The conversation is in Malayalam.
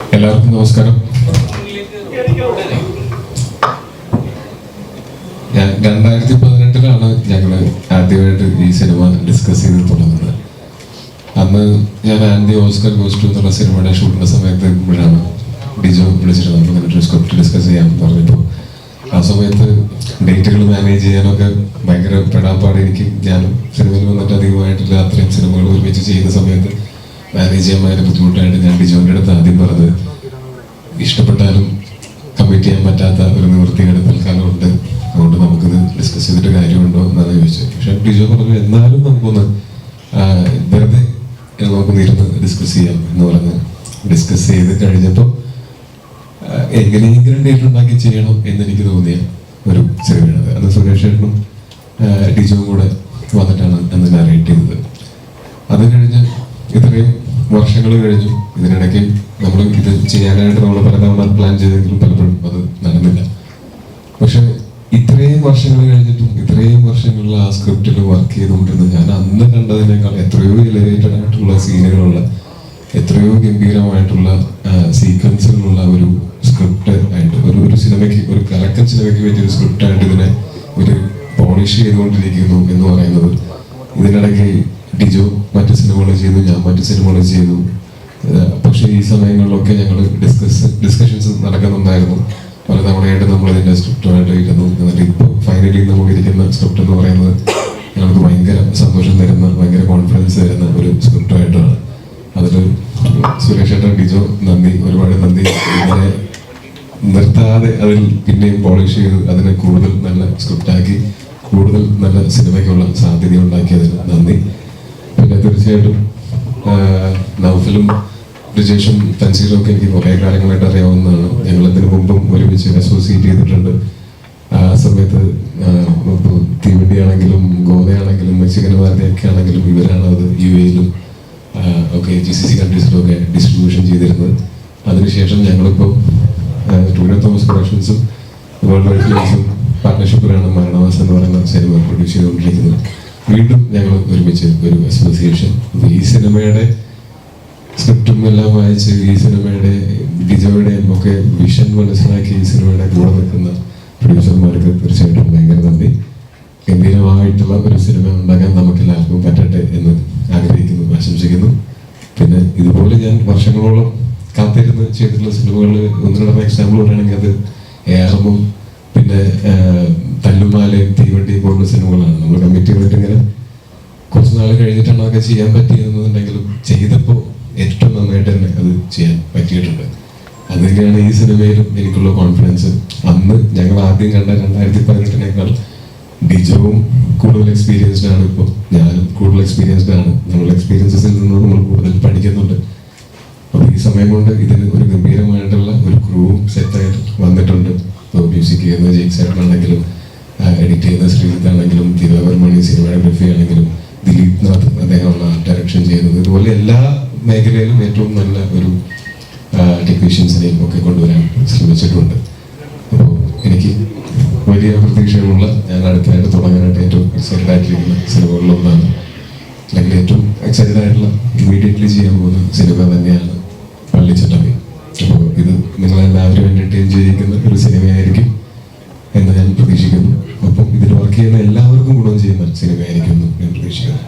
എല്ലാവർക്കും നമസ്കാരം. ഞാൻ രണ്ടായിരത്തി പതിനെട്ടിലാണ് ഞങ്ങൾ ആദ്യമായിട്ട് ഈ സിനിമ ഡിസ്കസ് ചെയ്ത് തുടങ്ങുന്നത് അന്ന് ഞാൻ ആൻഡി ഓസ്കർ ഗോസ്റ്റു എന്നുള്ള സിനിമയുടെ ഷൂട്ടിന്റെ സമയത്ത് ഇപ്പോഴാണ് ഡിജോ വിളിച്ചിട്ട് നമുക്ക് ഇങ്ങനെ സ്ക്രിപ്റ്റ് ഡിസ്കസ് ചെയ്യാൻ പറഞ്ഞപ്പോൾ ആ സമയത്ത് ഡേറ്റുകൾ മാനേജ് ചെയ്യാനൊക്കെ ഭയങ്കര പെടാപ്പാട് എനിക്ക്. ഞാനും സിനിമയിൽ വന്നിട്ട് അധികമായിട്ടില്ല. അത്രയും സിനിമകൾ ഒരുമിച്ച് ചെയ്യുന്ന സമയത്ത് മാനേജ് ചെയ്യാൻ ഭയങ്കര ബുദ്ധിമുട്ടായിട്ട് ഞാൻ ഡിജോന്റെ അടുത്ത് ആദ്യം പറഞ്ഞത് ഇഷ്ടപ്പെട്ടാലും കമ്മിറ്റ് ചെയ്യാൻ പറ്റാത്ത ഒരു നിവൃത്തിയുടെ തൽക്കാലമുണ്ട്. അതുകൊണ്ട് നമുക്കിത് ഡിസ്കസ് ചെയ്തിട്ട് കാര്യമുണ്ടോ എന്നാണ് ചോദിച്ചത്. പക്ഷെ ഡിജോ പറഞ്ഞു എന്നാലും നമുക്കൊന്ന് വെറുതെ നമുക്കൊന്ന് ഇരുന്ന് ഡിസ്കസ് ചെയ്യാം എന്ന് പറഞ്ഞ് ഡിസ്കസ് ചെയ്ത് കഴിഞ്ഞപ്പോൾ എങ്ങനെയെങ്കിലും ഡേറ്റ് ഉണ്ടാക്കി ചെയ്യണം എന്ന് എനിക്ക് തോന്നിയ ഒരു ചെറിയ അന്ന് സുരേഷ് ചേട്ടനും ടീച്ചറും കൂടെ വന്നിട്ടാണ് അന്ന് നാരേറ്റ് ചെയ്തത്. അത് കഴിഞ്ഞ് ഇത്രയും വർഷങ്ങൾ കഴിഞ്ഞു. ഇതിനിടയ്ക്ക് നമ്മൾ ഇത് ചെയ്യാനായിട്ട് നമ്മൾ പലതവണ പ്ലാൻ ചെയ്തെങ്കിലും പലപ്പോഴും അത് പക്ഷെ ഇത്രയും വർഷങ്ങൾ കഴിഞ്ഞിട്ടും ഇത്രയും വർഷങ്ങളിൽ ആ സ്ക്രിപ്റ്റിൽ വർക്ക് ചെയ്തുകൊണ്ടിരുന്ന ഞാൻ അന്ന് കണ്ടതിനേക്കാൾ എത്രയോ എലിവേറ്റഡ് ആയിട്ടുള്ള സീനുകളുള്ള എത്രയോ ഗംഭീരമായിട്ടുള്ള സീക്വൻസുകളുള്ള ഒരു സ്ക്രിപ്റ്റ് ആയിട്ട് ഒരു ഒരു സിനിമയ്ക്ക് ഒരു കലക്കൻ സിനിമയ്ക്ക് സ്ക്രിപ്റ്റ് ആയിട്ട് ഇതിനെ ഒരു പോളിഷ് ചെയ്തുകൊണ്ടിരിക്കുന്നു എന്ന് പറയുന്നത്. ഇതിനിടയ്ക്ക് ഡിജോ മറ്റ് സിനിമകൾ ചെയ്തു ഞാൻ മറ്റ് സിനിമകൾ ചെയ്തു. പക്ഷേ ഈ സമയങ്ങളിലൊക്കെ ഞങ്ങൾ ഡിസ്കസ് ഡിസ്കഷൻസ് നടക്കുന്നുണ്ടായിരുന്നു. തവണയായിട്ട് നമ്മൾ ഇതിന്റെ സ്ക്രിപ്റ്റുമായിട്ട് ഇരുന്നു എന്നിട്ട് ഇപ്പോൾ ഫൈനലി നമുക്ക് ഇരിക്കുന്ന സ്ക്രിപ്റ്റ് എന്ന് പറയുന്നത് ഞങ്ങൾക്ക് ഭയങ്കര സന്തോഷം തരുന്ന ഭയങ്കര കോൺഫിഡൻസ് തരുന്ന ഒരു സ്ക്രിപ്റ്റായിട്ടാണ് അതിൽ സുരേഷ് ഏട്ടൻ ഡിജോ നന്ദി ഒരുപാട് നന്ദി. ഇങ്ങനെ നിർത്താതെ അതിൽ പിന്നെയും പോളിഷ് ചെയ്ത് അതിനെ കൂടുതൽ നല്ല സ്ക്രിപ്റ്റാക്കി കൂടുതൽ നല്ല സിനിമയ്ക്കുള്ള സാധ്യത ഉണ്ടാക്കിയതിന് നന്ദി. പിന്നെ തീർച്ചയായിട്ടും നൗഫലും ബ്രിജേഷും തൻസീറും ഒക്കെ എനിക്ക് കുറേ കാര്യങ്ങളായിട്ട് അറിയാവുന്നതാണ്. ഞങ്ങൾ ഇതിനു മുമ്പും ഒരുമിച്ച് അസോസിയേറ്റ് ചെയ്തിട്ടുണ്ട്. ആ സമയത്ത് തീവണ്ടിയാണെങ്കിലും ഗോവയാണെങ്കിലും മെക്സിക്കൻ വാർത്തയൊക്കെ ആണെങ്കിലും ഇവരാണ് അത് യു എയിലും ഒക്കെ ജി സി സി കൺട്രീസിലും ഒക്കെ ഡിസ്ട്രിബ്യൂഷൻ ചെയ്തിരുന്നത്. അതിനുശേഷം ഞങ്ങളിപ്പോൾ ടൂറിയോ തോമസ് പ്രൊഡക്ഷൻസും വേൾഡ് വൈഡ് ഫിലിംസും പാർട്ട്ണർഷിപ്പിലാണ് മരണവാസം എന്ന് പറയുന്ന സിനിമ പ്രൊഡ്യൂസ് ചെയ്തുകൊണ്ടിരിക്കുന്നത്. വീണ്ടും ഞങ്ങൾ ഒരുമിച്ച് ഒരു അസോസിയേഷൻ ഈ സിനിമയുടെ സ്ക്രിപ്റ്റും എല്ലാം വായിച്ച് ഈ സിനിമയുടെ ഡിജോയുടെയും ഒക്കെ വിഷൻ മനസ്സിലാക്കി ഈ സിനിമയുടെ കൂടെ നിൽക്കുന്ന പ്രൊഡ്യൂസർമാർക്ക് തീർച്ചയായിട്ടും ഭയങ്കര നന്ദി. ഗംഭീരമായിട്ടുള്ള ഒരു സിനിമ ഉണ്ടാക്കാൻ നമുക്ക് എല്ലാവർക്കും പറ്റട്ടെ എന്ന് ആഗ്രഹിക്കുന്നു ആശംസിക്കുന്നു. പിന്നെ ഇതുപോലെ ഞാൻ വർഷങ്ങളോളം കാത്തിരുന്ന് ചെയ്തിട്ടുള്ള സിനിമകളിൽ ഒന്ന് എക്സാമ്പിൾ പറയുകയാണെങ്കിൽ അത് ഏറമും പിന്നെ തല്ലുമാലയും തീവണ്ടിയും പോലുള്ള സിനിമകളാണ്. നമ്മൾ കമ്മിറ്റി ചെയ്തിട്ട് ഇങ്ങനെ കുറച്ച് നാൾ കഴിഞ്ഞിട്ടാണ് അതൊക്കെ ചെയ്യാൻ പറ്റിയെന്നുണ്ടെങ്കിലും ചെയ്തപ്പോൾ അത് ചെയ്യാൻ പറ്റിയിട്ടുണ്ട്. അത് തന്നെയാണ് ഈ സിനിമയിലും എനിക്കുള്ള കോൺഫിഡൻസ് അന്ന് ഞങ്ങൾ ആദ്യം കണ്ട രണ്ടായിരത്തി പതിനെട്ടിനേക്കാൾ ഡിജോവും കൂടുതൽ എക്സ്പീരിയൻസ്ഡ് ആണ് ഇപ്പോൾ ഞാനും കൂടുതൽ എക്സ്പീരിയൻസ്ഡ് ആണ്. നമ്മൾ എക്സ്പീരിയൻസസിൽ നിന്ന് നമ്മൾ കൂടുതൽ പഠിക്കുന്നുണ്ട്. അപ്പോൾ ഈ സമയം കൊണ്ട് ഇതിന് ഒരു ഗംഭീരമായിട്ടുള്ള ഒരു ക്രൂവും സെറ്റായിട്ട് വന്നിട്ടുണ്ട്. ഇപ്പോൾ മ്യൂസിക് ചെയ്യുന്ന ജെയ്ക് സേട്ടനാണെങ്കിലും എഡിറ്റ് ചെയ്യുന്ന ശ്രീജിത്ത് ആണെങ്കിലും തിരുവാഭരമണി സിനിമാറ്റോഗ്രഫി ആണെങ്കിലും ദിലീപ് നാഥ് അദ്ദേഹമാണ് ഡയറക്ഷൻ ചെയ്യുന്നത്. ഇതുപോലെ എല്ലാ മേഖലയിലും ഏറ്റവും നല്ല ഒരു ടെക്നീഷ്യൻസിനെയും ഒക്കെ കൊണ്ടുവരാൻ ശ്രമിച്ചിട്ടുണ്ട്. അപ്പോൾ എനിക്ക് വലിയ പ്രതീക്ഷകളുള്ള ഞാൻ അടുത്തായിട്ട് തുടങ്ങാനായിട്ട് ഏറ്റവും എക്സൈറ്റഡ് ആയിട്ടിരിക്കുന്ന സിനിമകളിലൊന്നാണ് അല്ലെങ്കിൽ ഏറ്റവും എക്സൈറ്റഡ് ആയിട്ടുള്ള ഇമീഡിയറ്റ്ലി ചെയ്യാൻ പോകുന്ന സിനിമ തന്നെയാണ് പള്ളിച്ചട്ടമി അപ്പോൾ ഇത് നിങ്ങളെല്ലാവരും എന്റർടൈൻ ചെയ്യിക്കുന്ന ഒരു സിനിമയായിരിക്കും എന്ന് ഞാൻ പ്രതീക്ഷിക്കുന്നു. അപ്പം ഇതിൽ വർക്ക് ചെയ്യുന്ന എല്ലാവർക്കും ഗുണം ചെയ്യുന്ന സിനിമയായിരിക്കും എന്ന് ഞാൻ പ്രതീക്ഷിക്കുന്നു.